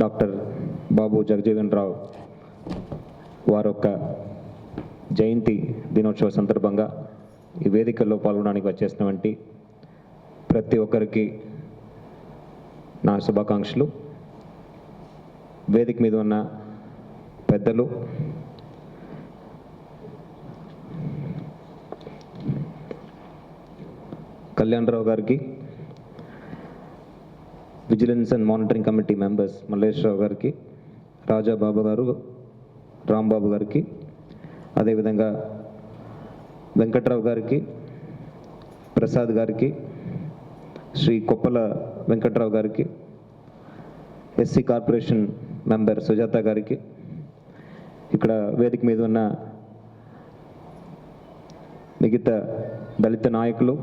Doctor బాబు జగజీవన్ రావు వారి యొక్క జయంతి దినోత్సవ సందర్భంగా ఈ వేదికల్లో పాల్గొనడానికి వచ్చేసినటువంటి ప్రతి ఒక్కరికి నా శుభాకాంక్షలు. వేదిక మీద ఉన్న పెద్దలు కళ్యాణరావు గారికి vigilance and monitoring committee members Malleswararao గారికి రాజాబాబు గారు రాంబాబు గారికి అదేవిధంగా వెంకట్రావు గారికి ప్రసాద్ గారికి శ్రీ కొప్పల వెంకట్రావు గారికి ఎస్సీ కార్పొరేషన్ మెంబర్ సుజాత గారికి ఇక్కడ వేదిక మీద ఉన్న మిగతా దళిత నాయకులు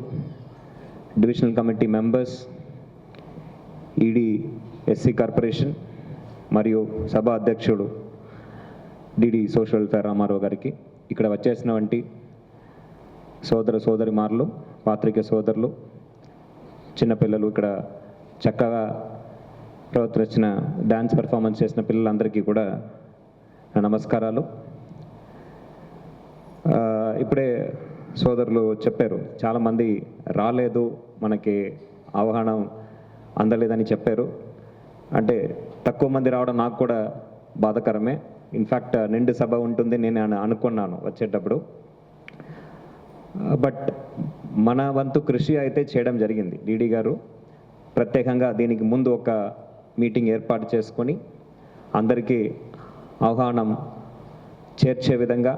divisional committee members ED SC corporation మరియు సభ అధ్యక్షుడు డిడి సోషల్ వెల్ఫేర్ రామారావు గారికి. ఇక్కడ వచ్చేసినటువంటి సోదర సోదరిమారులు పాత్రిక సోదరులు చిన్నపిల్లలు ఇక్కడ చక్కగా ప్రవర్తించిన డ్యాన్స్ పెర్ఫార్మెన్స్ చేసిన పిల్లలందరికీ కూడా నమస్కారాలు. ఇప్పుడే సోదరులు చెప్పారు చాలామంది రాలేదు మనకి అవగాహన అందలేదని చెప్పారు. అంటే తక్కువ మంది రావడం నాకు కూడా బాధకరమే. ఇన్ఫ్యాక్ట్ నిండు సభ ఉంటుంది నేను అనుకున్నాను వచ్చేటప్పుడు. బట్ మన వంతు కృషి అయితే చేయడం జరిగింది డీడీ గారు. ప్రత్యేకంగా దీనికి ముందు ఒక మీటింగ్ ఏర్పాటు చేసుకొని అందరికీ ఆహ్వానం చేర్చే విధంగా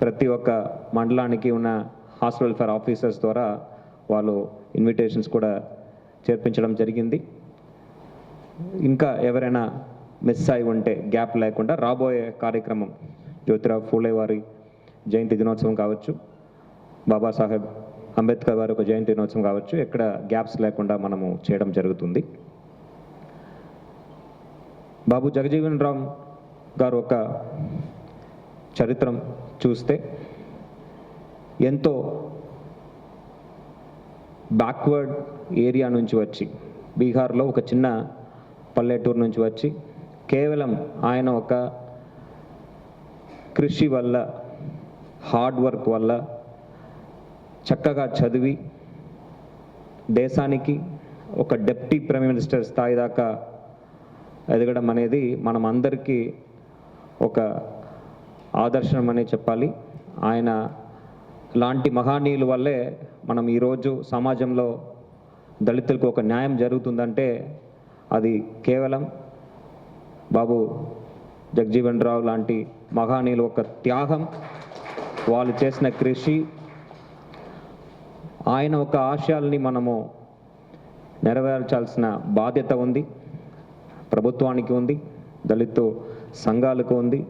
ప్రతి ఒక్క మండలానికి ఉన్న హాస్టల్ వెల్ఫేర్ ఆఫీసర్స్ ద్వారా వాళ్ళు ఇన్విటేషన్స్ కూడా చేర్పించడం జరిగింది. ఇంకా ఎవరైనా మిస్ అయి ఉంటే గ్యాప్ లేకుండా రాబోయే కార్యక్రమం జ్యోతిరావు ఫూలే వారి జయంతి దినోత్సవం కావచ్చు బాబాసాహెబ్ అంబేద్కర్ వారి ఒక జయంతి దినోత్సవం కావచ్చు ఎక్కడ గ్యాప్స్ లేకుండా మనము చేయడం జరుగుతుంది. బాబు జగజీవన్ రామ్ గారు ఒక చరిత్రం చూస్తే ఎంతో బ్యాక్వర్డ్ ఏరియా నుంచి వచ్చి బీహార్లో ఒక చిన్న పల్లెటూరు నుంచి వచ్చి కేవలం ఆయన ఒక కృషి వల్ల హార్డ్ వర్క్ వల్ల చక్కగా చదివి దేశానికి ఒక డెప్టీ ప్రైమ్ మినిస్టర్ స్థాయి దాకా ఎదగడం అనేది మనం అందరికీ ఒక ఆదర్శనం అనే చెప్పాలి. ఆయన లాంటి మహానీయుల వల్లే మనం ఈరోజు సమాజంలో దళితులకు ఒక న్యాయం జరుగుతుందంటే అది కేవలం బాబు జగజీవన్ రావు లాంటి మహానీయులు ఒక త్యాగం. వాళ్ళు చేసిన కృషి ఆయన ఒక ఆశయాల్ని మనము నెరవేర్చాల్సిన బాధ్యత ఉంది. ప్రభుత్వానికి ఉంది దళిత సంఘాలకు ఉంది.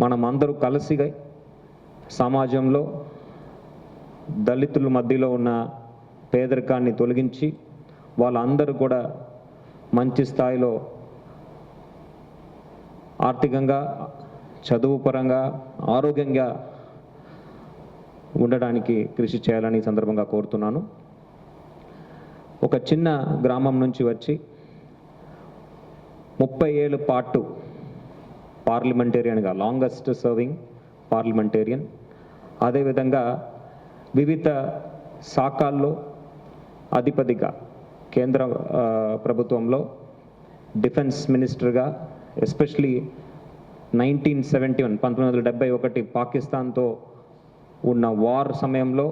మనం అందరూ కలిసిగా సమాజంలో దళితుల మధ్యలో ఉన్న పేదరికాన్ని తొలగించి వాళ్ళందరూ కూడా మంచి స్థాయిలో ఆర్థికంగా చదువుపరంగా ఆరోగ్యంగా ఉండడానికి కృషి చేయాలని సందర్భంగా కోరుతున్నాను. ఒక చిన్న గ్రామం నుంచి వచ్చి ముప్పై ఏళ్ళ పాటు పార్లమెంటేరియన్గా లాంగెస్ట్ సర్వింగ్ పార్లమెంటేరియన్. అదేవిధంగా వివిధ శాఖల్లో అధిపతిగా కేంద్ర ప్రభుత్వంలో డిఫెన్స్ మినిస్టర్గా ఎస్పెషలీ నైన్టీన్ సెవెంటీ వన్ పంతొమ్మిది వందల డెబ్బై ఒకటి పాకిస్తాన్తో ఉన్న వార్ సమయంలో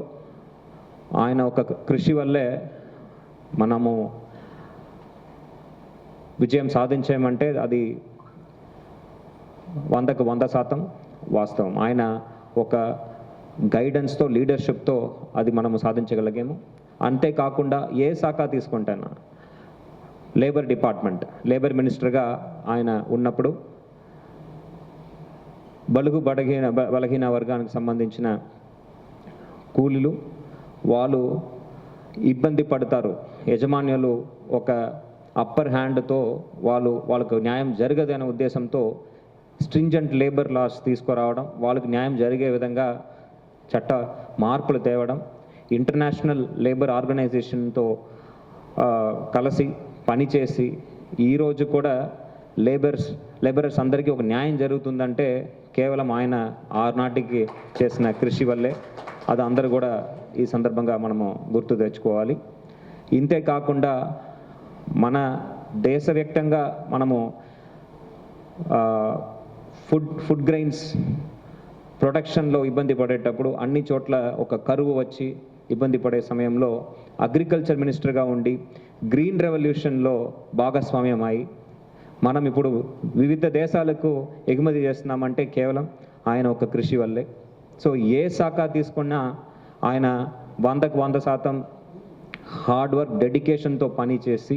ఆయన ఒక కృషి వల్లే మనము విజయం సాధించామంటే అది వందకు వంద శాతం వాస్తవం. ఆయన ఒక గైడెన్స్తో లీడర్షిప్తో అది మనము సాధించగలిగాము. అంతేకాకుండా ఏ శాఖ తీసుకుంటానా లేబర్ డిపార్ట్మెంట్ లేబర్ మినిస్టర్గా ఆయన ఉన్నప్పుడు బలుగు బడహీన బలహీన వర్గానికి సంబంధించిన కూలీలు వాళ్ళు ఇబ్బంది పడతారు. యజమాన్యులు ఒక అప్పర్ హ్యాండ్తో వాళ్ళు వాళ్ళకు న్యాయం జరగదు అనే ఉద్దేశంతో స్ట్రింజెంట్ లేబర్ లాస్ తీసుకురావడం వాళ్ళకి న్యాయం జరిగే విధంగా చట్ట మార్పులు తేవడం ఇంటర్నేషనల్ లేబర్ ఆర్గనైజేషన్తో కలిసి పనిచేసి ఈరోజు కూడా లేబర్స్ లేబరర్స్ అందరికీ ఒక న్యాయం జరుగుతుందంటే కేవలం ఆయన ఆనాటికి చేసిన కృషి వల్లే అది అందరూ కూడా ఈ సందర్భంగా మనము గుర్తు తెచ్చుకోవాలి. ఇంతే కాకుండా మన దేశవ్యాప్తంగా మనము ఫుడ్ ఫుడ్ గ్రెయిన్స్ ప్రొడక్షన్లో ఇబ్బంది పడేటప్పుడు అన్ని చోట్ల ఒక కరువు వచ్చి ఇబ్బంది పడే సమయంలో అగ్రికల్చర్ మినిస్టర్గా ఉండి గ్రీన్ రెవల్యూషన్లో భాగస్వామ్యం అయి మనం ఇప్పుడు వివిధ దేశాలకు ఎగుమతి చేస్తున్నామంటే కేవలం ఆయన ఒక కృషి వల్లే. సో ఏ శాఖ తీసుకున్నా ఆయన వందకు వంద శాతం హార్డ్ వర్క్ డెడికేషన్తో పని చేసి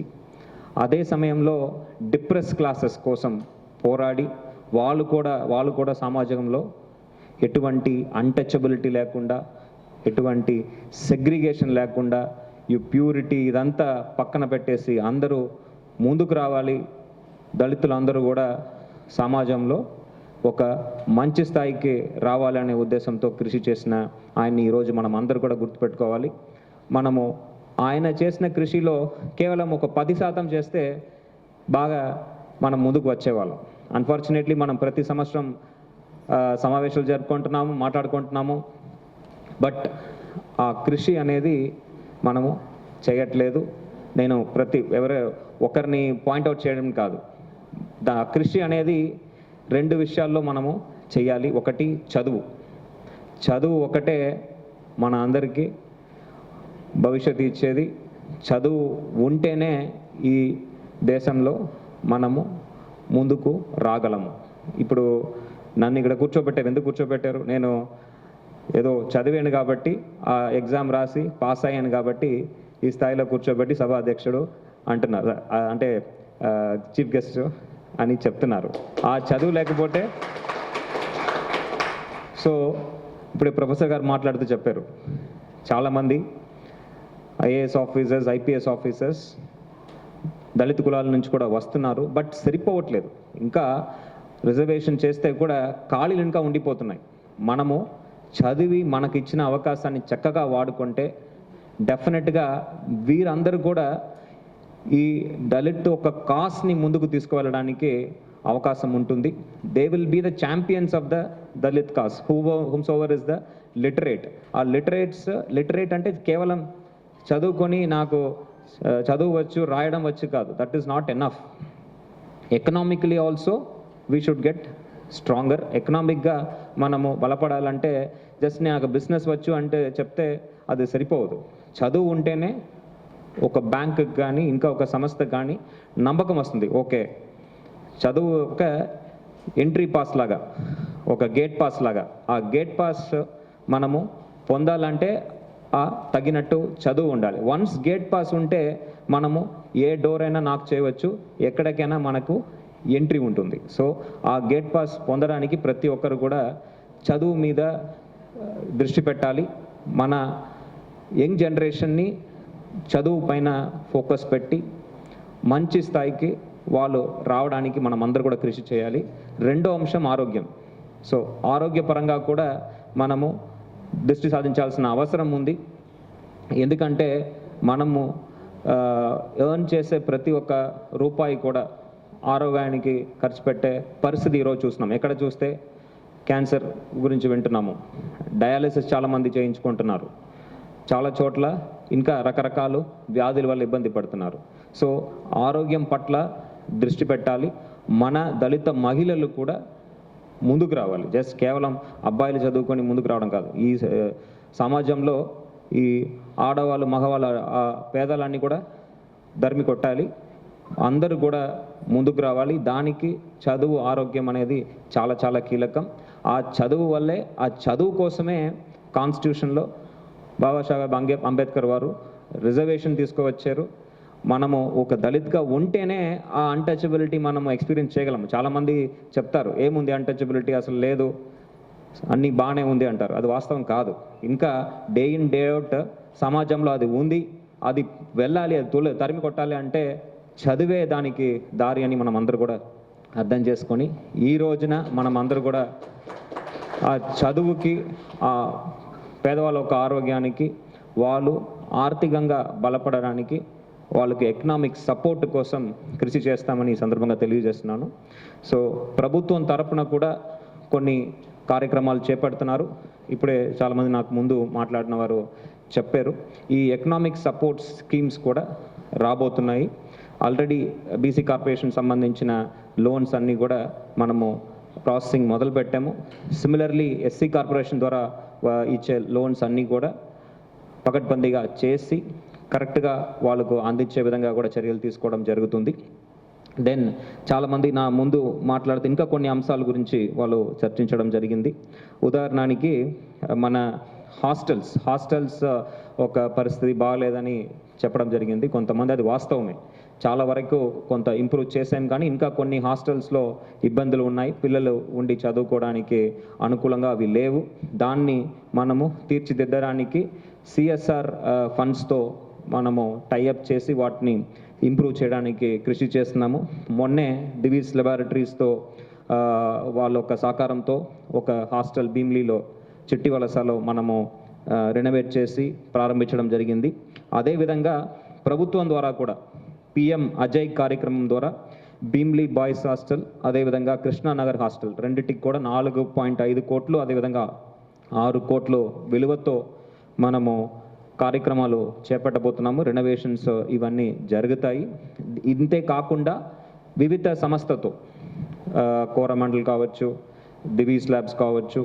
అదే సమయంలో డిప్రెస్ క్లాసెస్ కోసం పోరాడి వాళ్ళు కూడా వాళ్ళు కూడా సమాజంలో ఎటువంటి అన్టచబిలిటీ లేకుండా ఎటువంటి సెగ్రిగేషన్ లేకుండా ఈ ప్యూరిటీ ఇదంతా పక్కన పెట్టేసి అందరూ ముందుకు రావాలి. దళితులు అందరూ కూడా సమాజంలో ఒక మంచి స్థాయికి రావాలనే ఉద్దేశంతో కృషి చేసిన ఆయన్ని ఈరోజు మనం అందరూ కూడా గుర్తుపెట్టుకోవాలి. మనము ఆయన చేసిన కృషిలో కేవలం ఒక పది శాతం చేస్తే బాగా మనం ముందుకు వచ్చేవాళ్ళం. అన్ఫార్చునేట్లీ మనం ప్రతి సంవత్సరం సమావేశాలు జరుపుకుంటున్నాము మాట్లాడుకుంటున్నాము. బట్ ఆ కృషి అనేది మనము చేయట్లేదు. నేను ప్రతి ఎవరు ఒకరిని పాయింట్అవుట్ చేయడం కాదు. దా కృషి అనేది రెండు విషయాల్లో మనము చేయాలి. ఒకటి చదువు. చదువు ఒకటే మన అందరికీ భవిష్యత్తు ఇచ్చేది. చదువు ఉంటేనే ఈ దేశంలో మనము ముందుకు రాగలము. ఇప్పుడు నన్ను ఇక్కడ కూర్చోబెట్టారు. ఎందుకు కూర్చోబెట్టారు? నేను ఏదో చదివాను కాబట్టి ఆ ఎగ్జామ్ రాసి పాస్ అయ్యాను కాబట్టి ఈ స్థాయిలో కూర్చోబెట్టి సభ అధ్యక్షుడు అంటున్నారు అంటే చీఫ్ గెస్ట్ అని చెప్తున్నారు. ఆ చదువు లేకపోతే సో ఇప్పుడు ప్రొఫెసర్ గారు మాట్లాడుతూ చెప్పారు. చాలామంది ఐఏఎస్ ఆఫీసర్స్ ఐపీఎస్ ఆఫీసర్స్ దళిత కులాల నుంచి కూడా వస్తున్నారు బట్ సరిపోవట్లేదు. ఇంకా రిజర్వేషన్ చేస్తే కూడా ఖాళీలు ఇంకా ఉండిపోతున్నాయి. మనము చదివి మనకిచ్చిన అవకాశాన్ని చక్కగా వాడుకుంటే డెఫినెట్గా వీరందరూ కూడా ఈ దళిత్ ఒక కాస్ట్ని ముందుకు తీసుకువెళ్ళడానికి అవకాశం ఉంటుంది. They will be the champions of the Dalit cause. Who whomsoever is the literate ah literates literate అంటే కేవలం చదువుకొని నాకు చదువు వచ్చు రాయడం వచ్చు కాదు. That is not enough economically also we should get stronger ఎకనామిక్గా మనము బలపడాలంటే జస్ట్ నాకు బిజినెస్ వచ్చు అంటే చెప్తే అది సరిపోదు. చదువు ఉంటేనే ఒక బ్యాంకుకి కానీ ఇంకా ఒక సంస్థకు కానీ నమ్మకం వస్తుంది. ఓకే. చదువు ఒక ఎంట్రీ పాస్ లాగా ఒక గేట్ పాస్ లాగా. ఆ గేట్ పాస్ మనము పొందాలంటే ఆ తగినట్టు చదువు ఉండాలి. వన్స్ గేట్ పాస్ ఉంటే మనము ఏ డోర్ అయినా నాకు చేయవచ్చు. ఎక్కడికైనా మనకు ఎంట్రీ ఉంటుంది. సో ఆ గేట్ పాస్ పొందడానికి ప్రతి ఒక్కరు కూడా చదువు మీద దృష్టి పెట్టాలి. మన యంగ్ జనరేషన్ని చదువు పైన ఫోకస్ పెట్టి మంచి స్థాయికి వాళ్ళు రావడానికి మనం అందరూ కూడా కృషి చేయాలి. రెండో అంశం ఆరోగ్యం. సో ఆరోగ్యపరంగా కూడా మనము దృష్టి సాధించాల్సిన అవసరం ఉంది. ఎందుకంటే మనము ఎర్న్ చేసే ప్రతి ఒక్క రూపాయి కూడా ఆరోగ్యానికి ఖర్చు పెట్టే పరిస్థితి ఈరోజు చూస్తున్నాం. ఎక్కడ చూస్తే క్యాన్సర్ గురించి వింటున్నాము. డయాలిసిస్ చాలామంది చేయించుకుంటున్నారు. చాలా చోట్ల ఇంకా రకరకాల వ్యాధుల వల్ల ఇబ్బంది పడుతున్నారు. సో ఆరోగ్యం పట్ల దృష్టి పెట్టాలి. మన దళిత మహిళలు కూడా ముందుకు రావాలి. జస్ట్ కేవలం అబ్బాయిలు చదువుకొని ముందుకు రావడం కాదు. ఈ సమాజంలో ఈ ఆడవాళ్ళు మగవాళ్ళ ఆ పేదలన్నీ కూడా ధర్మి కొట్టాలి. అందరూ కూడా ముందుకు రావాలి. దానికి చదువు ఆరోగ్యం అనేది చాలా చాలా కీలకం. ఆ చదువు వల్లే ఆ చదువు కోసమే కాన్స్టిట్యూషన్లో బాబాసాహెబ్ అంగే అంబేద్కర్ వారు రిజర్వేషన్ తీసుకువచ్చారు. మనము ఒక దళిత్గా ఉంటేనే ఆ అన్టచబిలిటీ మనం ఎక్స్పీరియన్స్ చేయగలము. చాలామంది చెప్తారు ఏముంది అన్టచబిలిటీ అసలు లేదు. అన్నీ బాగానే ఉంది అంటారు. అది వాస్తవం కాదు. ఇంకా డే ఇన్ డే అవుట్ సమాజంలో అది ఉంది. అది వెళ్ళాలి అది తొలి తరిమి కొట్టాలి అంటే చదివే దానికి దారి అని మనం అందరూ కూడా అర్థం చేసుకొని ఈ రోజున మనం అందరూ కూడా ఆ చదువుకి ఆ పేదవాళ్ళ యొక్క ఆరోగ్యానికి వాళ్ళు ఆర్థికంగా బలపడడానికి వాళ్ళకి ఎకనామిక్ సపోర్ట్ కోసం కృషి చేస్తామని ఈ సందర్భంగా తెలియజేస్తున్నాను. సో ప్రభుత్వం తరపున కూడా కొన్ని కార్యక్రమాలు చేపడుతున్నారు. ఇప్పుడే చాలామంది నాకు ముందు మాట్లాడిన వారు చెప్పారు. ఈ ఎకనామిక్ సపోర్ట్ స్కీమ్స్ కూడా రాబోతున్నాయి. ఆల్రెడీ బీసీ కార్పొరేషన్ సంబంధించిన లోన్స్ అన్నీ కూడా మనము ప్రాసెసింగ్ మొదలు పెట్టాము. సిమిలర్లీ ఎస్సీ కార్పొరేషన్ ద్వారా ఇచ్చే లోన్స్ అన్నీ కూడా పకడ్బందీగా చేసి కరెక్ట్గా వాళ్ళకు అందించే విధంగా కూడా చర్యలు తీసుకోవడం జరుగుతుంది. దెన్ చాలామంది నా ముందు మాట్లాడుతూ ఇంకా కొన్ని అంశాల గురించి వాళ్ళు చర్చించడం జరిగింది. ఉదాహరణకి మన హాస్టల్స్ హాస్టల్స్ ఒక పరిస్థితి బాగలేదని చెప్పడం జరిగింది. కొంతమంది అది వాస్తవమే. చాలా వరకు కొంత ఇంప్రూవ్ చేసాం కానీ ఇంకా కొన్ని హాస్టల్స్లో ఇబ్బందులు ఉన్నాయి. పిల్లలు ఉండి చదువుకోవడానికి అనుకూలంగా అవి లేవు. దాన్ని మనము తీర్చిదిద్దడానికి సిఎస్ఆర్ ఫండ్స్తో మనము టైఅప్ చేసి వాటిని ఇంప్రూవ్ చేయడానికి కృషి చేస్తున్నాము. మొన్నే డివిస్ లెబారటరీస్తో వాళ్ళ ఒక సహకారంతో ఒక హాస్టల్ భీమ్లీలో చిట్టి వలసలో మనము రెనోవేట్ చేసి ప్రారంభించడం జరిగింది. అదేవిధంగా ప్రభుత్వం ద్వారా కూడా పిఎం అజయ్ కార్యక్రమం ద్వారా భీమ్లీ బాయ్స్ హాస్టల్ అదేవిధంగా కృష్ణానగర్ హాస్టల్ రెండింటికి కూడా నాలుగు పాయింట్ ఐదు కోట్లు అదేవిధంగా ఆరు కోట్లు విలువతో మనము కార్యక్రమాలు చేపట్టబోతున్నాము. రెనోవేషన్స్ ఇవన్నీ జరుగుతాయి. ఇంతే కాకుండా వివిధ సంస్థతో కోరమండల్ కావచ్చు దివీస్ ల్యాబ్స్ కావచ్చు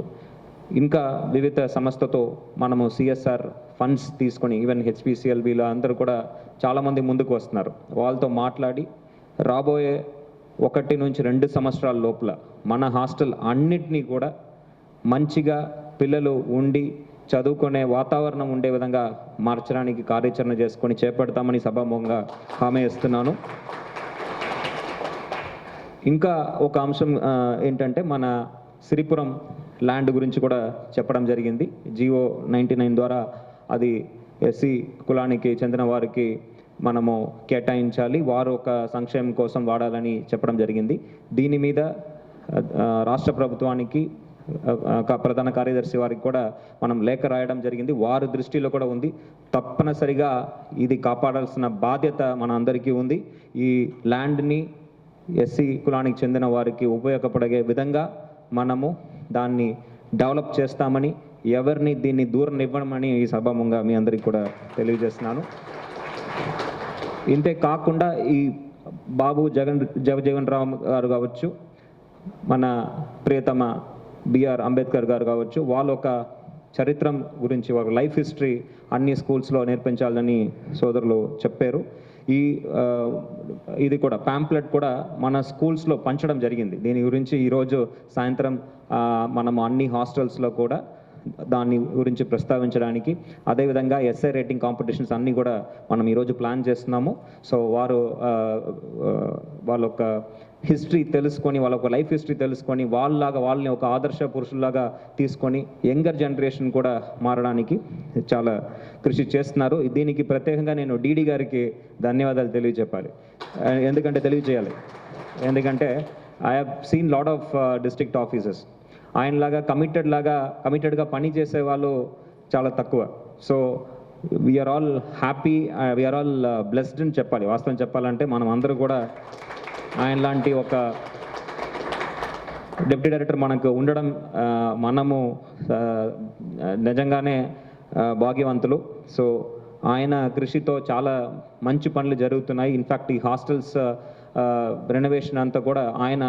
ఇంకా వివిధ సంస్థతో మనము సిఎస్ఆర్ ఫండ్స్ తీసుకొని ఈవెన్ హెచ్పిసిఎల్ వీళ్ళ అందరూ కూడా చాలామంది ముందుకు వస్తున్నారు. వాళ్ళతో మాట్లాడి రాబోయే ఒకటి నుంచి రెండు సంవత్సరాల లోపల మన హాస్టల్ అన్నిటినీ కూడా మంచిగా పిల్లలు ఉండి చదువుకునే వాతావరణం ఉండే విధంగా మార్చడానికి కార్యాచరణ చేసుకొని చేపడతామని సభాముఖంగా హామీ ఇస్తున్నాను. ఇంకా ఒక అంశం ఏంటంటే మన శ్రీపురం ల్యాండ్ గురించి కూడా చెప్పడం జరిగింది. జియో నైంటీ నైన్ ద్వారా అది ఎస్సీ కులానికి చెందిన వారికి మనము కేటాయించాలి. వారు ఒక సంక్షేమం కోసం వాడాలని చెప్పడం జరిగింది. దీని మీద రాష్ట్ర ప్రభుత్వానికి ప్రధాన కార్యదర్శి వారికి కూడా మనం లేఖ రాయడం జరిగింది. వారి దృష్టిలో కూడా ఉంది. తప్పనిసరిగా ఇది కాపాడాల్సిన బాధ్యత మన అందరికీ ఉంది. ఈ ల్యాండ్ని ఎస్సీ కులానికి చెందిన వారికి ఉపయోగపడే విధంగా మనము దాన్ని డెవలప్ చేస్తామని ఎవరిని దీన్ని దూరం ఇవ్వమని ఈ సభాముగా మీ అందరికి కూడా తెలియజేస్తున్నాను. ఇంతే కాకుండా ఈ బాబు జగన్ జగజీవన్ రామ్ గారు కావచ్చు మన ప్రియతమ బిఆర్ అంబేద్కర్ గారు కావచ్చు వాళ్ళు ఒక చరిత్రం గురించి వారి లైఫ్ హిస్టరీ అన్ని స్కూల్స్లో నేర్పించాలని సోదరులు చెప్పారు. ఈ ఇది కూడా ప్యాంప్లెట్ కూడా మన స్కూల్స్లో పంచడం జరిగింది. దీని గురించి ఈరోజు సాయంత్రం మనము అన్ని హాస్టల్స్లో కూడా దాని గురించి ప్రస్తావించడానికి. అదేవిధంగా ఎస్ఐ రేటింగ్ కాంపిటీషన్స్ అన్నీ కూడా మనం ఈరోజు ప్లాన్ చేస్తున్నాము. సో వారు వాళ్ళ ఒక హిస్టరీ తెలుసుకొని వాళ్ళ ఒక లైఫ్ హిస్టరీ తెలుసుకొని వాళ్ళలాగా వాళ్ళని ఒక ఆదర్శ పురుషుల్లాగా తీసుకొని యంగర్ జనరేషన్ కూడా మారడానికి చాలా కృషి చేస్తున్నారు. దీనికి ప్రత్యేకంగా నేను డీడీ గారికి ధన్యవాదాలు తెలియజెప్పాలి. ఎందుకంటే తెలియజేయాలి. ఎందుకంటే I have seen lot of district offices ఆయనలాగా కమిటెడ్ లాగా కమిటెడ్గా పని చేసే వాళ్ళు చాలా తక్కువ. So we are all happy we are all blessed అని చెప్పాలి. వాస్తవం చెప్పాలంటే మనం అందరూ కూడా ఆయన లాంటి ఒక డిప్యూటీ డైరెక్టర్ మనకు ఉండడం uh, మనము uh, నిజంగానే uh, భాగ్యవంతులు. సో ఆయన కృషితో చాలా మంచి పనులు జరుగుతున్నాయి. ఇన్ఫ్యాక్ట్ ఈ హాస్టల్స్ రెనోవేషన్ అంతా కూడా ఆయన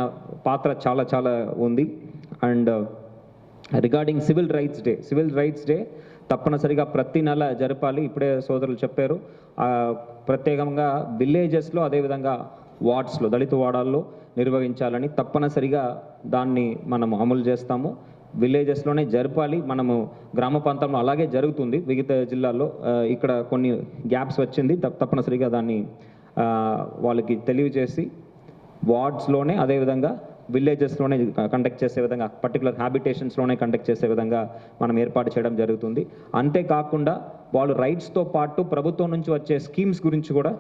పాత్ర చాలా చాలా ఉంది. And regarding civil rights day civil rights day తప్పనిసరిగా ప్రతి నెల జరపాలి. ఇప్పుడే సోదరులు చెప్పారు. ప్రత్యేకంగా విలేజెస్లో అదేవిధంగా వార్డ్స్లో దళిత వార్డాల్లో నిర్వహించాలని తప్పనిసరిగా దాన్ని మనం అమలు చేస్తాము. విలేజెస్లోనే జరపాలి. మనము గ్రామ ప్రాంతంలో అలాగే జరుగుతుంది. మిగతా జిల్లాల్లో ఇక్కడ కొన్ని గ్యాప్స్ వచ్చింది. తప్పనిసరిగా దాన్ని వాళ్ళకి తెలియజేసి వార్డ్స్లోనే అదేవిధంగా విలేజెస్లోనే కండక్ట్ చేసే విధంగా పర్టికులర్ హ్యాబిటేషన్స్లోనే కండక్ట్ చేసే విధంగా మనం ఏర్పాటు చేయడం జరుగుతుంది. అంతేకాకుండా వాళ్ళు రైట్స్తో పాటు ప్రభుత్వం నుంచి వచ్చే స్కీమ్స్ గురించి కూడా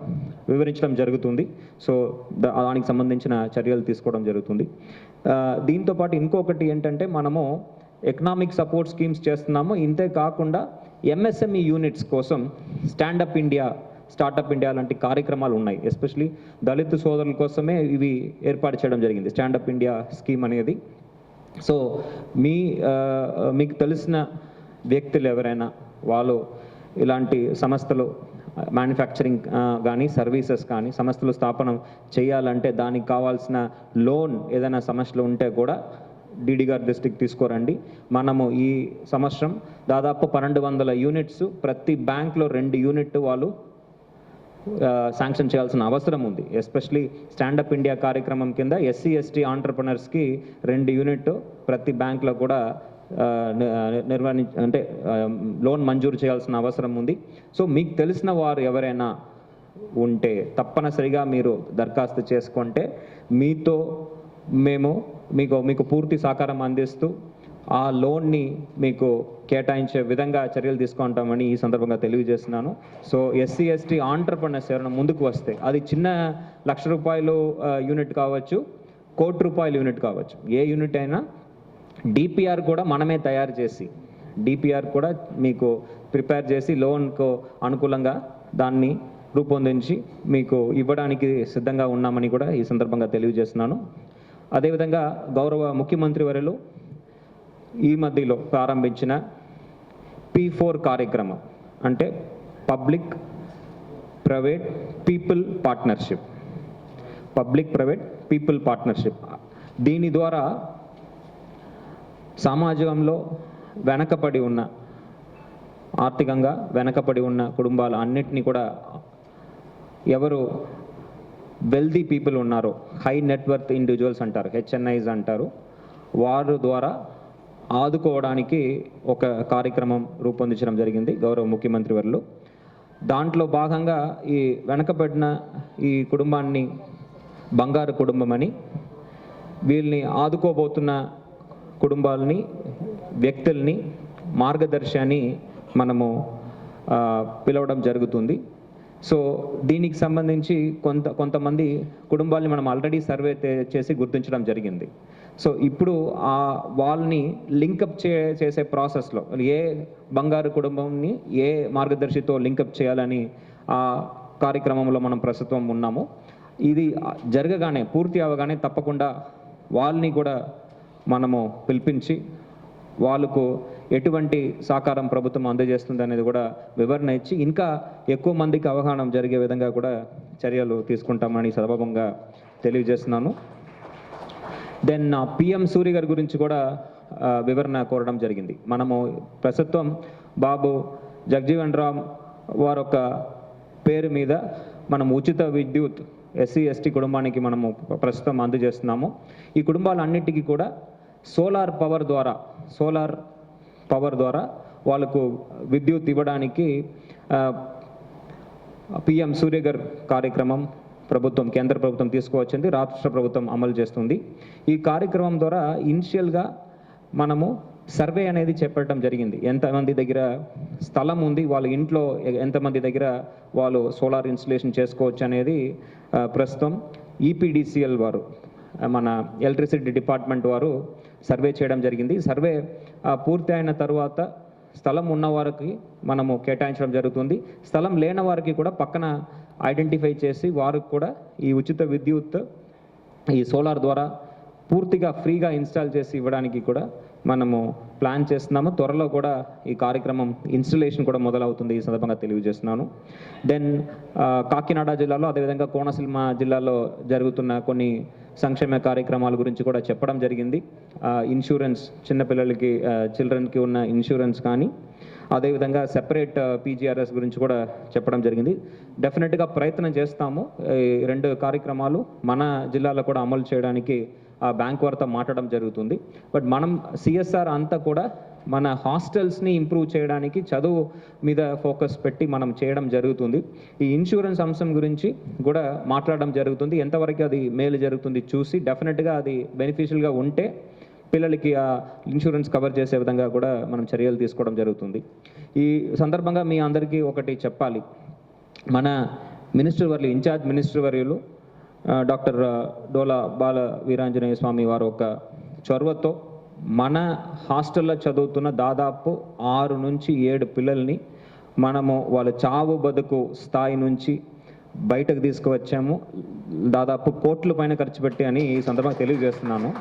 వివరించడం జరుగుతుంది. సో దా- దానికి సంబంధించిన చర్యలు తీసుకోవడం జరుగుతుంది. దీంతోపాటు దీంతో పాటు ఇంకొకటి ఏంటంటే మనము ఎకనామిక్ సపోర్ట్ స్కీమ్స్ చేస్తున్నాము. ఇంతే కాకుండా ఎంఎస్ఎంఈ యూనిట్స్ కోసం stand up India startup India లాంటి కార్యక్రమాలు ఉన్నాయి. ఎస్పెషలీ దళిత సోదరుల కోసమే ఇవి ఏర్పాటు చేయడం జరిగింది. స్టాండప్ ఇండియా స్కీమ్ అనేది. సో మీ మీకు తెలిసిన వ్యక్తులు ఎవరైనా వాళ్ళు ఇలాంటి సంస్థలు మ్యానుఫ్యాక్చరింగ్ కానీ సర్వీసెస్ కానీ సంస్థలు స్థాపన చేయాలంటే దానికి కావాల్సిన లోన్ ఏదైనా సమస్యలు ఉంటే కూడా డిడి గారి దృష్టికి తీసుకురండి. మనము ఈ సంవత్సరం దాదాపు పన్నెండు వందల యూనిట్స్ ప్రతి బ్యాంక్లో రెండు యూనిట్ వాళ్ళు శాంక్షన్ చేయాల్సిన అవసరం ఉంది. ఎస్పెషలీ స్టాండప్ ఇండియా కార్యక్రమం కింద ఎస్సీ ఎస్టీ ఆంటర్ప్రినర్స్కి రెండు యూనిట్ ప్రతి బ్యాంక్లో కూడా నిర్వహించ నిర్వహి అంటే లోన్ మంజూరు చేయాల్సిన అవసరం ఉంది. సో మీకు తెలిసిన వారు ఎవరైనా ఉంటే తప్పనిసరిగా మీరు దరఖాస్తు చేసుకుంటే మీతో మేము మీకు మీకు పూర్తి సహకారం అందిస్తూ ఆ లోన్ని మీకు కేటాయించే విధంగా చర్యలు తీసుకుంటామని ఈ సందర్భంగా తెలియజేస్తున్నాను. సో ఎస్సీ ఎస్టీ ఆంటర్ప్రినర్స్ ఎవరైనా ముందుకు వస్తే అది చిన్న లక్ష రూపాయలు యూనిట్ కావచ్చు కోటి రూపాయల యూనిట్ కావచ్చు. ఏ యూనిట్ అయినా డిపిఆర్ కూడా మనమే తయారు చేసి డిపిఆర్ కూడా మీకు ప్రిపేర్ చేసి లోన్కు అనుకూలంగా దాన్ని రూపొందించి మీకు ఇవ్వడానికి సిద్ధంగా ఉన్నామని కూడా ఈ సందర్భంగా తెలియజేస్తున్నాను. అదేవిధంగా గౌరవ ముఖ్యమంత్రి వర్యులు ఈ మధ్యలో ప్రారంభించిన పీ ఫోర్ కార్యక్రమం అంటే public private people partnership public private people partnership దీని ద్వారా సమాజంలో వెనకబడి ఉన్న ఆర్థికంగా వెనకబడి ఉన్న కుటుంబాలు అన్నిటినీ కూడా ఎవరు వెల్దీ పీపుల్ ఉన్నారో హై నెట్వర్త్ ఇండివిజువల్స్ అంటారు హెచ్ఎన్ఐస్ అంటారు వారు ద్వారా ఆదుకోవడానికి ఒక కార్యక్రమం రూపొందించడం జరిగింది గౌరవ ముఖ్యమంత్రి వర్లు దాంట్లో భాగంగా ఈ వెనకబడిన ఈ కుటుంబాన్ని బంగారు కుటుంబం అని వీళ్ళని ఆదుకోబోతున్న కుటుంబాలని వ్యక్తుల్ని మార్గదర్శి అని మనము పిలవడం జరుగుతుంది. సో దీనికి సంబంధించి కొంత కొంతమంది కుటుంబాలని మనం ఆల్రెడీ సర్వే చేసి గుర్తించడం జరిగింది. సో ఇప్పుడు ఆ వాళ్ళని లింకప్ చే చేసే ప్రాసెస్లో ఏ బంగారు కుటుంబంని ఏ మార్గదర్శితో లింకప్ చేయాలని ఆ కార్యక్రమంలో మనం ప్రస్తుతం ఉన్నాము. ఇది జరగగానే పూర్తి అవగానే తప్పకుండా వాళ్ళని కూడా మనము పిలిపించి వాళ్ళకు ఎటువంటి సహకారం ప్రభుత్వం అందజేస్తుంది అనేది కూడా వివరణ ఇచ్చి ఇంకా ఎక్కువ మందికి అవగాహన జరిగే విధంగా కూడా చర్యలు తీసుకుంటామని సందర్భంగా తెలియజేస్తున్నాను. దెన్ పిఎం సూరి గారి గురించి కూడా వివరణ కోరడం జరిగింది. మనము ప్రస్తుతం బాబు జగజీవన్ రామ్ వారొక పేరు మీద మనం ఉచిత విద్యుత్ ఎస్సీ ఎస్టీ కుటుంబానికి మనము ప్రస్తుతం అందజేస్తున్నాము. ఈ కుటుంబాలన్నిటికీ కూడా సోలార్ పవర్ ద్వారా సోలార్ పవర్ ద్వారా వాళ్ళకు విద్యుత్ ఇవ్వడానికి పిఎం సూర్యగర్ కార్యక్రమం ప్రభుత్వం కేంద్ర ప్రభుత్వం తీసుకువచ్చింది రాష్ట్ర ప్రభుత్వం అమలు చేస్తుంది. ఈ కార్యక్రమం ద్వారా ఇనిషియల్గా మనము సర్వే అనేది చెప్పడం జరిగింది. ఎంతమంది దగ్గర స్థలం ఉంది వాళ్ళ ఇంట్లో ఎంతమంది దగ్గర వాళ్ళు సోలార్ ఇన్స్టలేషన్ చేసుకోవచ్చు అనేది ప్రస్తుతం ఈపీడీసీఎల్ వారు మన ఎలక్ట్రిసిటీ డిపార్ట్మెంట్ వారు సర్వే చేయడం జరిగింది. సర్వే పూర్తి అయిన తర్వాత స్థలం ఉన్న వారికి మనము కేటాయించడం జరుగుతుంది. స్థలం లేని వారికి కూడా పక్కన ఐడెంటిఫై చేసి వారికి కూడా ఈ ఉచిత విద్యుత్ ఈ సోలార్ ద్వారా పూర్తిగా ఫ్రీగా ఇన్స్టాల్ చేసి ఇవ్వడానికి కూడా మనము ప్లాన్ చేస్తున్నాము. త్వరలో కూడా ఈ కార్యక్రమం ఇన్స్టలేషన్ కూడా మొదలవుతుంది ఈ సందర్భంగా తెలియజేస్తున్నాను. దెన్ కాకినాడ జిల్లాలో అదేవిధంగా కోనసీమ జిల్లాలో జరుగుతున్న కొన్ని సంక్షేమ కార్యక్రమాల గురించి కూడా చెప్పడం జరిగింది. ఇన్సూరెన్స్ చిన్నపిల్లలకి చిల్డ్రన్కి ఉన్న ఇన్సూరెన్స్ కానీ అదేవిధంగా సెపరేట్ పీజీఆర్ఎస్ గురించి కూడా చెప్పడం జరిగింది. డెఫినెట్గా ప్రయత్నం చేస్తాము. ఈ రెండు కార్యక్రమాలు మన జిల్లాలో కూడా అమలు చేయడానికి ఆ బ్యాంక్ వారితో మాట్లాడడం జరుగుతుంది. బట్ మనం సిఎస్ఆర్ అంతా కూడా మన హాస్టల్స్ని ఇంప్రూవ్ చేయడానికి చదువు మీద ఫోకస్ పెట్టి మనం చేయడం జరుగుతుంది. ఈ ఇన్సూరెన్స్ అంశం గురించి కూడా మాట్లాడడం జరుగుతుంది. ఎంతవరకు అది మేలు జరుగుతుంది చూసి డెఫినెట్గా అది బెనిఫిషియల్గా ఉంటే పిల్లలకి ఆ ఇన్సూరెన్స్ కవర్ చేసే విధంగా కూడా మనం చర్యలు తీసుకోవడం జరుగుతుంది. ఈ సందర్భంగా మీ అందరికీ ఒకటి చెప్పాలి. మన మినిస్టర్ వర్యులు ఇన్ఛార్జ్ మినిస్టర్ వర్యులు డాక్టర్ డోలా బాల వీరాంజనేయ స్వామి వారు ఒక చొరవతో మన హాస్టల్లో చదువుతున్న దాదాపు ఆరు నుంచి ఏడు పిల్లల్ని మనము వాళ్ళ చావు బతుకు స్థాయి నుంచి బయటకు తీసుకువచ్చాము. దాదాపు కోట్ల పైన ఖర్చు పెట్టి అని ఈ సందర్భంగా తెలియజేస్తున్నాను.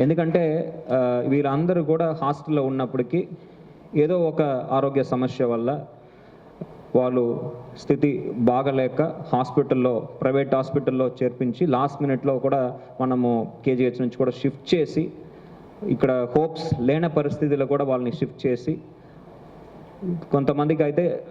ఎందుకంటే వీళ్ళందరూ వీరందరూ కూడా హాస్టల్లో ఉన్నప్పటికీ ఏదో ఒక ఆరోగ్య సమస్య వల్ల వాళ్ళు స్థితి బాగలేక హాస్పిటల్లో ప్రైవేట్ హాస్పిటల్లో చేర్పించి లాస్ట్ మినిట్లో కూడా మనము కేజీహెచ్ నుంచి కూడా షిఫ్ట్ చేసి ఇక్కడ హోప్స్ లేని పరిస్థితిలో కూడా వాళ్ళని షిఫ్ట్ చేసి కొంతమందికి అయితే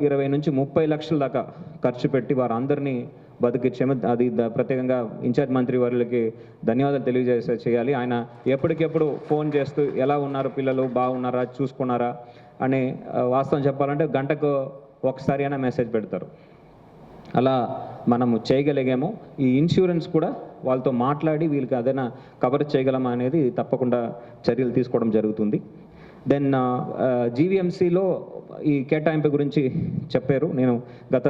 ఇరవై నుంచి ముప్పై లక్షల దాకా ఖర్చు పెట్టి వారందరినీ బతికిచ్చాము అది ప్రత్యేకంగా ఇన్ఛార్జ్ మంత్రి వారికి ధన్యవాదాలు తెలియజేసే చేయాలి. ఆయన ఎప్పటికెప్పుడు ఫోన్ చేస్తూ ఎలా ఉన్నారు పిల్లలు బాగున్నారా చూసుకున్నారా అని వాస్తవం చెప్పాలంటే గంటకు ఒకసారి అయినా మెసేజ్ పెడతారు. అలా మనము చేయగలిగాము. ఈ ఇన్సూరెన్స్ కూడా వాళ్ళతో మాట్లాడి వీళ్ళకి అదైనా కవర్ చేయగలమా అనేది తప్పకుండా చర్యలు తీసుకోవడం జరుగుతుంది. దెన్ జీవీఎంసీలో ఈ కేటాయింపు గురించి చెప్పారు. నేను గత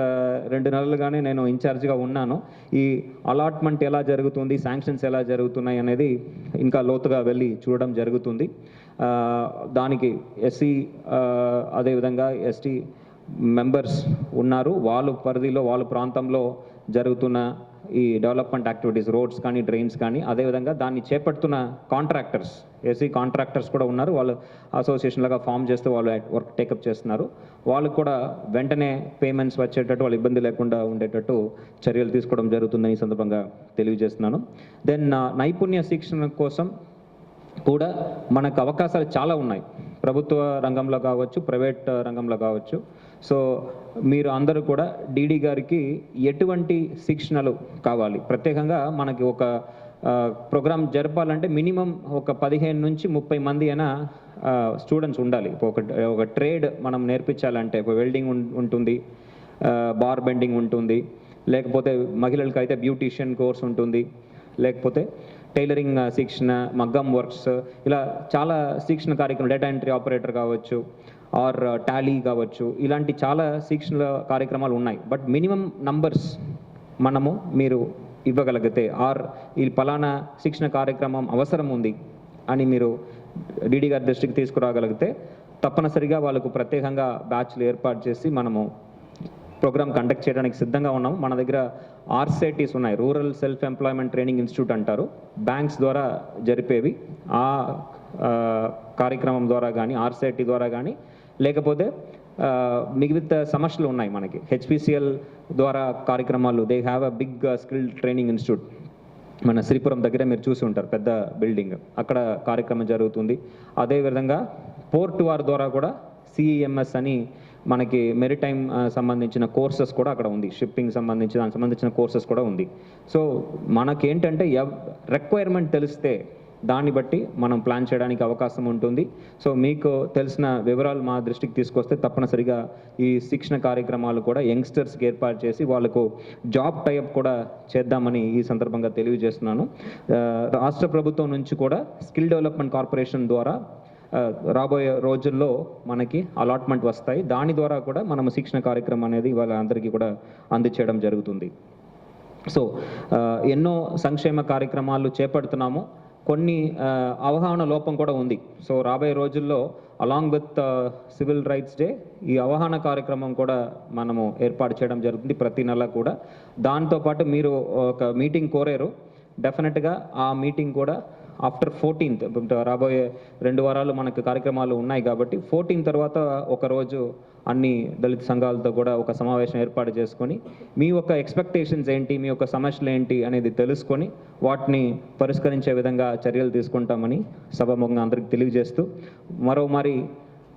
రెండు నెలలుగానే నేను ఇన్ఛార్జ్గా ఉన్నాను. ఈ అలాట్మెంట్ ఎలా జరుగుతుంది శాంక్షన్స్ ఎలా జరుగుతున్నాయి అనేది ఇంకా లోతుగా వెళ్ళి చూడడం జరుగుతుంది. దానికి ఎస్సీ అదేవిధంగా ఎస్టీ మెంబర్స్ ఉన్నారు. వాళ్ళ పరిధిలో వాళ్ళ ప్రాంతంలో జరుగుతున్న ఈ డెవలప్మెంట్ యాక్టివిటీస్ రోడ్స్ కానీ డ్రైన్స్ కానీ అదేవిధంగా దాన్ని చేపడుతున్న కాంట్రాక్టర్స్ ఏసీ కాంట్రాక్టర్స్ కూడా ఉన్నారు. వాళ్ళు అసోసియేషన్ లాగా ఫామ్ చేస్తూ వాళ్ళు వర్క్ టేకప్ చేస్తున్నారు. వాళ్ళకు కూడా వెంటనే పేమెంట్స్ వచ్చేటట్టు వాళ్ళు ఇబ్బంది లేకుండా ఉండేటట్టు చర్యలు తీసుకోవడం జరుగుతుందని ఈ సందర్భంగా తెలియజేస్తున్నాను. దెన్ నైపుణ్య శిక్షణ కోసం కూడా మనకు అవకాశాలు చాలా ఉన్నాయి. ప్రభుత్వ రంగంలో కావచ్చు ప్రైవేట్ రంగంలో కావచ్చు. సో మీరు అందరూ కూడా డీడీ గారికి ఎటువంటి శిక్షణలు కావాలి? ప్రత్యేకంగా మనకి ఒక ప్రోగ్రామ్ జరపాలంటే మినిమం ఒక పదిహేను నుంచి ముప్పై మంది అయినా స్టూడెంట్స్ ఉండాలి. ఒక ఒక ట్రేడ్ మనం నేర్పించాలంటే ఒక వెల్డింగ్ ఉంటుంది బార్ బెండింగ్ ఉంటుంది లేకపోతే మహిళలకు అయితే బ్యూటీషియన్ కోర్స్ ఉంటుంది లేకపోతే టైలరింగ్ శిక్షణ మగ్గం వర్క్స్ ఇలా చాలా శిక్షణ కార్యక్రమం డేటా ఎంట్రీ ఆపరేటర్ కావచ్చు ఆర్ టాలీ కావచ్చు. ఇలాంటి చాలా శిక్షణ కార్యక్రమాలు ఉన్నాయి. బట్ మినిమం నంబర్స్ మనము మీరు ఇవ్వగలిగితే ఆర్ ఈ పలానా శిక్షణ కార్యక్రమం అవసరం ఉంది అని మీరు డీడీ గారి దృష్టికి తీసుకురాగలిగితే తప్పనిసరిగా వాళ్ళకు ప్రత్యేకంగా బ్యాచ్లు ఏర్పాటు చేసి మనము ప్రోగ్రామ్ కండక్ట్ చేయడానికి సిద్ధంగా ఉన్నాం. మన దగ్గర ఆర్సెటీస్ ఉన్నాయి. Rural self employment training institute అంటారు. బ్యాంక్స్ ద్వారా జరిపేవి. ఆ కార్యక్రమం ద్వారా కానీ ఆర్సెటీ ద్వారా కానీ లేకపోతే మిగతా సమస్యలు ఉన్నాయి మనకి. హెచ్పిసిఎల్ ద్వారా కార్యక్రమాలు. They have a big skill training institute మన శ్రీపురం దగ్గర మీరు చూసి ఉంటారు. పెద్ద బిల్డింగ్. అక్కడ కార్యక్రమం జరుగుతుంది. అదేవిధంగా పోర్ట్ వార్ ద్వారా కూడా సిఈఎంఎస్ అని మనకి మెరిటైమ్ సంబంధించిన కోర్సెస్ కూడా అక్కడ ఉంది. షిప్పింగ్ సంబంధించి దానికి సంబంధించిన కోర్సెస్ కూడా ఉంది. సో మనకేంటంటే రిక్వైర్మెంట్ తెలిస్తే దాన్ని బట్టి మనం ప్లాన్ చేయడానికి అవకాశం ఉంటుంది. సో మీకు తెలిసిన వివరాలు మా దృష్టికి తీసుకొస్తే తప్పనిసరిగా ఈ శిక్షణ కార్యక్రమాలు కూడా యంగ్స్టర్స్కి ఏర్పాటు చేసి వాళ్ళకు జాబ్ టైప్ కూడా చేద్దామని ఈ సందర్భంగా తెలియజేస్తున్నాను. రాష్ట్ర ప్రభుత్వం నుంచి కూడా స్కిల్ డెవలప్మెంట్ కార్పొరేషన్ ద్వారా రాబోయే రోజుల్లో మనకి అలాట్మెంట్ వస్తాయి. దాని ద్వారా కూడా మనం శిక్షణ కార్యక్రమం అనేది వాళ్ళ అందరికీ కూడా అందించడం జరుగుతుంది. సో ఎన్నో సంక్షేమ కార్యక్రమాలు చేపడుతున్నాము. కొన్ని అవగాహన లోపం కూడా ఉంది. సో రాబోయే రోజుల్లో along with civil rights day ఈ అవగాహన కార్యక్రమం కూడా మనము ఏర్పాటు చేయడం జరుగుతుంది ప్రతి నెల కూడా. దాంతోపాటు మీరు ఒక మీటింగ్ కోరారు. డెఫినెట్గా ఆ మీటింగ్ కూడా ఆఫ్టర్ ఫోర్టీన్త్ రాబోయే రెండు వారాలు మనకు కార్యక్రమాలు ఉన్నాయి కాబట్టి ఫోర్టీన్ తర్వాత ఒకరోజు అన్ని దళిత సంఘాలతో కూడా ఒక సమావేశం ఏర్పాటు చేసుకొని మీ యొక్క ఎక్స్పెక్టేషన్స్ ఏంటి మీ యొక్క సమస్యలు ఏంటి అనేది తెలుసుకొని వాటిని పరిష్కరించే విధంగా చర్యలు తీసుకుంటామని సభాముఖంగా అందరికి తెలియజేస్తూ మరో మరి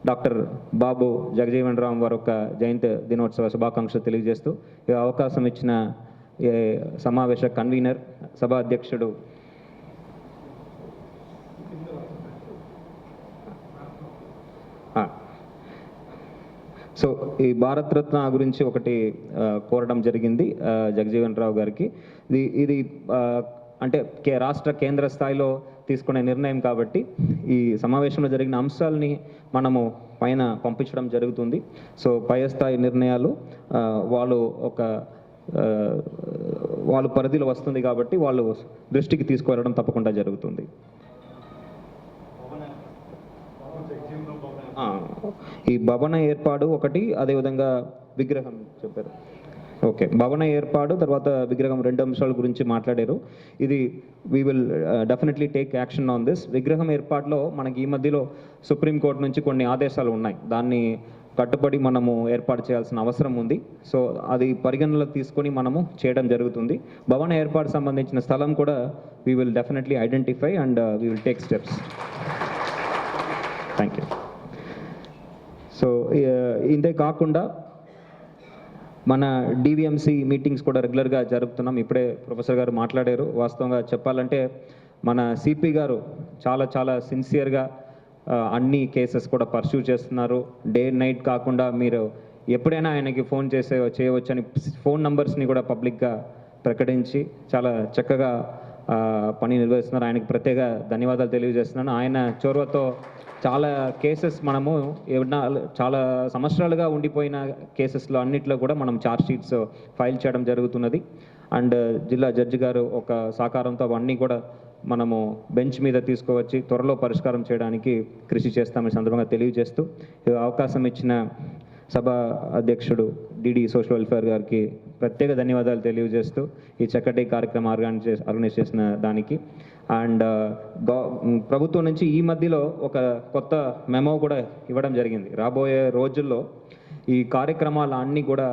డాక్టర్ బాబు జగజీవన్ రామ్ వారి యొక్క జయంతి దినోత్సవ శుభాకాంక్షలు తెలియజేస్తూ ఈ అవకాశం ఇచ్చిన ఏ సమావేశ కన్వీనర్ సభాధ్యక్షుడు అధ్యక్షుడు ఆ. సో ఈ భారతరత్న గురించి ఒకటి కోరడం జరిగింది జగజీవన్ రావు గారికి. ఇది ఇది అంటే కే రాష్ట్ర కేంద్ర స్థాయిలో తీసుకునే నిర్ణయం కాబట్టి ఈ సమావేశంలో జరిగిన అంశాలని మనము పైన పంపించడం జరుగుతుంది. సో పై స్థాయి నిర్ణయాలు వాళ్ళు ఒక వాళ్ళు పరిధిలో వస్తుంది కాబట్టి వాళ్ళు దృష్టికి తీసుకువెళ్ళడం తప్పకుండా జరుగుతుంది ఆ, ఈ భవన ఏర్పాటు ఒకటి అదేవిధంగా విగ్రహం చెప్పారు. ఓకే భవన ఏర్పాటు తర్వాత విగ్రహం రెండు అంశాల గురించి మాట్లాడారు. ఇది we will definitely take action on this విగ్రహం ఏర్పాటులో మనకి ఈ మధ్యలో సుప్రీంకోర్టు నుంచి కొన్ని ఆదేశాలు ఉన్నాయి. దాన్ని కట్టుబడి మనము ఏర్పాటు చేయాల్సిన అవసరం ఉంది. సో అది పరిగణనలో తీసుకొని మనము చేయడం జరుగుతుంది. భవన ఏర్పాటు సంబంధించిన స్థలం కూడా we will definitely identify and we will take steps thank you so ఇంతే కాకుండా మన డివిఎంసి మీటింగ్స్ కూడా రెగ్యులర్గా జరుపుతున్నాం. ఇప్పుడే ప్రొఫెసర్ గారు మాట్లాడారు. వాస్తవంగా చెప్పాలంటే మన సిపి గారు చాలా చాలా సిన్సియర్గా అన్ని కేసెస్ కూడా పర్సూ చేస్తున్నారు. డే నైట్ కాకుండా మీరు ఎప్పుడైనా ఆయనకి ఫోన్ చేసే చేయవచ్చని ఫోన్ నంబర్స్ని కూడా పబ్లిక్గా ప్రకటించి చాలా చక్కగా పని నిర్వహిస్తున్నారు. ఆయనకి ప్రత్యేక ధన్యవాదాలు తెలియజేస్తున్నాను. ఆయన చొరవతో చాలా కేసెస్ మనము చాలా సంవత్సరాలుగా ఉండిపోయిన కేసెస్లో అన్నిట్లో కూడా మనం ఛార్జ్ షీట్స్ ఫైల్ చేయడం జరుగుతున్నది. అండ్ జిల్లా జడ్జి గారు ఒక సహకారంతో అవన్నీ కూడా మనము బెంచ్ మీద తీసుకువచ్చి త్వరలో పరిష్కారం చేయడానికి కృషి చేస్తామని సందర్భంగా తెలియజేస్తూ అవకాశం ఇచ్చిన సభ అధ్యక్షుడు డిడి సోషల్ వెల్ఫేర్ గారికి ప్రత్యేక ధన్యవాదాలు తెలియజేస్తూ ఈ చక్కటి కార్యక్రమం ఆర్గనైజ్ చేసి ఆర్గనైజ్ చేసిన దానికి. అండ్ ప్రభుత్వం నుంచి ఈ మధ్యలో ఒక కొత్త మెమో కూడా ఇవ్వడం జరిగింది. రాబోయే రోజుల్లో ఈ కార్యక్రమాలు అన్నీ కూడా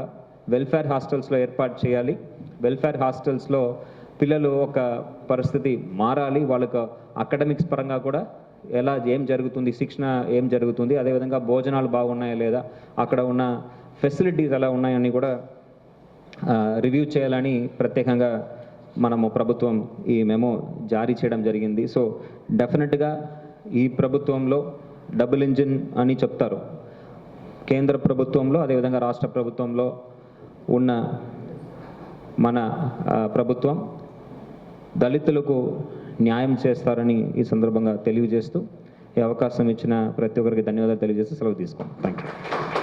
వెల్ఫేర్ హాస్టల్స్లో ఏర్పాటు చేయాలి. వెల్ఫేర్ హాస్టల్స్లో పిల్లలు ఒక పరిస్థితి మారాలి. వాళ్ళకు అకాడమిక్స్ పరంగా కూడా ఎలా ఏం జరుగుతుంది శిక్షణ ఏం జరుగుతుంది అదేవిధంగా భోజనాలు బాగున్నాయా లేదా అక్కడ ఉన్న ఫెసిలిటీస్ ఎలా ఉన్నాయని కూడా రివ్యూ చేయాలని ప్రత్యేకంగా మనము ప్రభుత్వం ఈ మెమో జారీ చేయడం జరిగింది. సో డెఫినెట్గా ఈ ప్రభుత్వంలో డబుల్ ఇంజిన్ అని చెప్తారు. కేంద్ర ప్రభుత్వంలో అదేవిధంగా రాష్ట్ర ప్రభుత్వంలో ఉన్న మన ప్రభుత్వం దళితులకు న్యాయం చేస్తారని ఈ సందర్భంగా తెలియజేస్తూ ఈ అవకాశం ఇచ్చిన ప్రతి ఒక్కరికి ధన్యవాదాలు తెలియజేస్తూ సెలవు తీసుకోండి థ్యాంక్ యూ